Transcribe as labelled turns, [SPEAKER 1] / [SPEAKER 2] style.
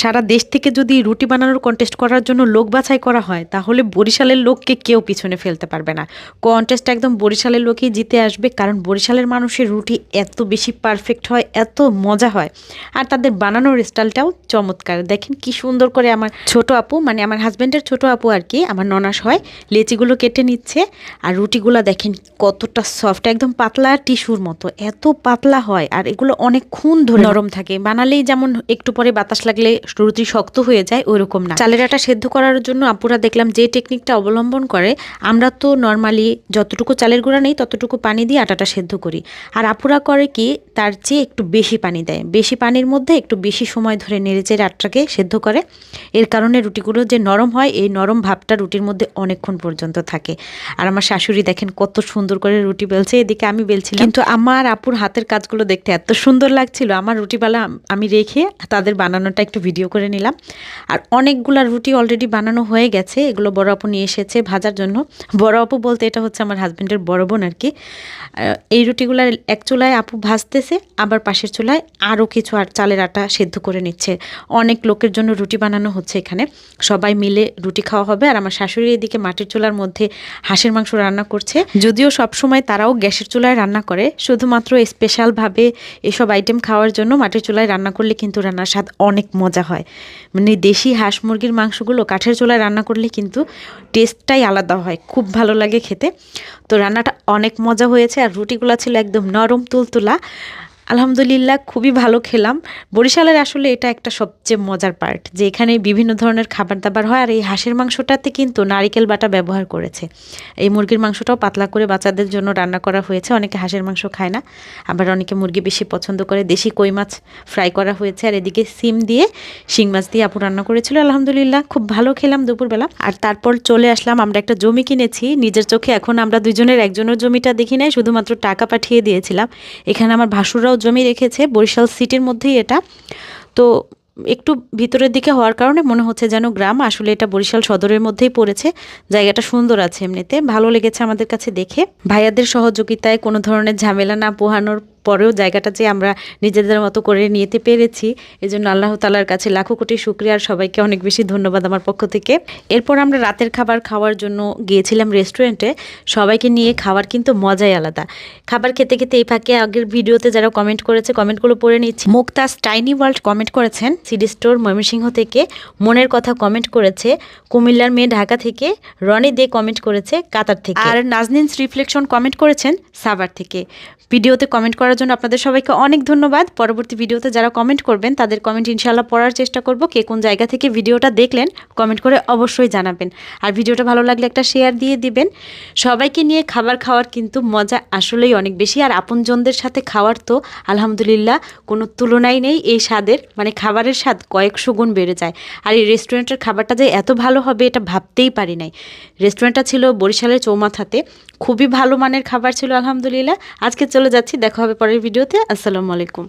[SPEAKER 1] সারা দেশ থেকে যদি রুটি বানানোর কন্টেস্ট করার জন্য লোক বাছাই করা হয় তাহলে বরিশালের লোককে কেউ পিছনে ফেলতে পারবে না। কন্টেস্ট একদম বরিশালের লোকেই জিতে আসবে কারণ বরিশালের মানুষের রুটি এত বেশি পারফেক্ট হয় এত মজা হয়। আর তাদের বানানোর স্টাইলটাও চমৎকার। দেখেন কি সুন্দর করে আমার ছোট আপু মানে আমার হাজব্যান্ডের ছোট আপু আর কি আমার ননাস হয় লেচিগুলো কেটে নিচ্ছে। আর রুটিগুলো দেখেন কতটা সফট একদম পাতলা টিস্যুর মতো এত পাতলা হয়। আর এগুলো অনেকক্ষণ ধরে নরম থাকে। বানালেই যেমন একটু পরে বাতাস লাগলে রুটি শক্ত হয়ে যায় ওইরকম না। চালের আটা সেদ্ধ করার জন্য আপুরা দেখলাম যে টেকনিকটা অবলম্বন করে, আমরা তো নর্মালি যতটুকু চালের গুঁড়া নেই, ততটুকু পানি দিয়ে আটাটা সেদ্ধ করি। আর আপুরা করে কি, তার চেয়ে একটু বেশি পানি দেয়। বেশি পানির মধ্যে একটু বেশি সময় ধরে নেড়েচেড়ে আটাটাকে সেদ্ধ করে। এর কারণে রুটিগুলো যে নরম হয়, এই নরম ভাবটা রুটির মধ্যে অনেকক্ষণ পর্যন্ত থাকে। আর আমার শাশুড়ি দেখেন কত সুন্দর করে রুটি বেলছে, এদিকে আমি বেলছিলাম। কিন্তু আমার আপুর হাতের কাজগুলো দেখতে এত সুন্দর লাগছিল। আমার রুটিবালা আমি রেখে তাদের বানানোটা একটু ভিডিও করে নিলাম। আর অনেকগুলা রুটি অলরেডি বানানো হয়ে গেছে। এগুলো বড় আপু নিয়ে এসেছে ভাজার জন্য। বড় আপু বলতে এটা হচ্ছে আমার হাজব্যান্ডের বড় বোন আর কি। এই রুটিগুলার এক চুলায় আপু ভাজতেছে, আবার পাশের চুলায় আরও কিছু আর চালের আটা সেদ্ধ করে নিচ্ছে। অনেক লোকের জন্য রুটি বানানো হচ্ছে এখানে। সবাই মিলে রুটি খাওয়া হবে। আর আমার শাশুড়ি এদিকে মাটির চুলার মধ্যে হাঁসের মাংস রান্না করছে। যদিও সব সময় তারাও গ্যাসের চুলায় রান্না করে। শুধুমাত্র স্পেশালভাবে এসব আইটেম খাওয়ার জন্য মাটির চুলায় রান্না করলে কিন্তু রান্নার স্বাদ অনেক মজা হয়। মানে দেশি হাঁস মুরগির মাংসগুলো কাঠের চোলায় রান্না করলে কিন্তু টেস্টটাই আলাদা হয়। খুব ভালো লাগে খেতে। তো রান্নাটা অনেক মজা হয়েছে আর রুটিগুলো ছিল একদম নরম তুলতুলা। আলহামদুলিল্লাহ, খুবই ভালো খেলাম। বরিশালের আসলে এটা একটা সবচেয়ে মজার পার্ট যে এখানে বিভিন্ন ধরনের খাবার দাবার হয় আর এই হাঁসের মাংসটাতে কিন্তু নারিকেল বাটা ব্যবহার করেছে। এই মুরগির মাংসটাও পাতলা করে বাচ্চাদের জন্য রান্না করা হয়েছে, অনেকে হাঁসের মাংস খায় না। আবার অনেকে মুরগি বেশি পছন্দ করে দেশি কই মাছ ফ্রাই করা হয়েছে আর এদিকে সিম দিয়ে শিং মাছ দিয়ে আপু রান্না করেছিল। আলহামদুলিল্লাহ, খুব ভালো খেলাম দুপুরবেলা। আর তারপর চলে আসলাম, আমরা একটা জমি কিনেছি। নিজের চোখে এখন আমরা দুজনের একজনের জমিটা দেখি নাই, শুধুমাত্র টাকা পাঠিয়ে দিয়েছিলাম। এখানে আমার ভাসুররাও জমি রেখেছে, বরিশাল সিটির মধ্যেই এটা। তো একটু ভিতরের দিকে হওয়ার কারণে মনে হচ্ছে যেন গ্রাম, আসলে এটা বরিশাল সদরের মধ্যেই পড়েছে। জায়গাটা সুন্দর আছে এমনিতে, ভালো লেগেছে আমাদের কাছে দেখে। ভাইয়াদের সহযোগিতায় কোনো ধরনের ঝামেলা না পোহানোর পরেও জায়গাটা যে আমরা নিজেদের মতো করে নিতে পেরেছি এই জন্য আল্লাহ তালার কাছে লাখো কোটি শুক্রিয়া আর সবাইকে অনেক বেশি ধন্যবাদ আমার পক্ষ থেকে। এরপর আমরা রাতের খাবার খাওয়ার জন্য গিয়েছিলাম রেস্টুরেন্টে, সবাইকে নিয়ে খাওয়ার কিন্তু মজাই আলাদা। খাবার খেতে খেতে এই ফাঁকে আগের ভিডিওতে যারা কমেন্ট করেছে, কমেন্টগুলো পড়ে নিচ্ছি। মুক্তাস টাইনি ওয়ার্ল্ড কমেন্ট করেছেন, সিডি স্টোর ময়মনসিংহ থেকে। মনের কথা কমেন্ট করেছে, কুমিল্লার মেয়ে ঢাকা থেকে। রনি দে কমেন্ট করেছে, কাতার থেকে। আর নাজনিনস রিফ্লেকশন কমেন্ট করেছেন, সাভার থেকে। ভিডিওতে কমেন্ট করার জন্য আপনাদের সবাইকে অনেক ধন্যবাদ। পরবর্তী ভিডিওতে যারা কমেন্ট করবেন, তাদের কমেন্ট ইনশাল্লাহ পড়ার চেষ্টা করব। কে কোন জায়গা থেকে ভিডিওটা দেখলেন কমেন্ট করে অবশ্যই জানাবেন। আর ভিডিওটা ভালো লাগলে একটা শেয়ার দিয়ে দিবেন। সবাইকে নিয়ে খাবার খাওয়ার কিন্তু মজা আসলেই অনেক বেশি। আর আপনজনদের সাথে খাওয়ার তো আলহামদুলিল্লাহ কোনো তুলনাই নেই। এই স্বাদের মানে খাবারের স্বাদ কয়েকশো গুণ বেড়ে যায়। আর এই রেস্টুরেন্টের খাবারটা যে এত ভালো হবে এটা ভাবতেই পারি নাই। রেস্টুরেন্টটা ছিল বরিশালের চৌমাথাতে। খুবই ভালো মানের খাবার ছিল, আলহামদুলিল্লাহ। আজকে চলে যাচ্ছি, দেখা হবে পরের ভিডিওতে আসসালামু আলাইকুম।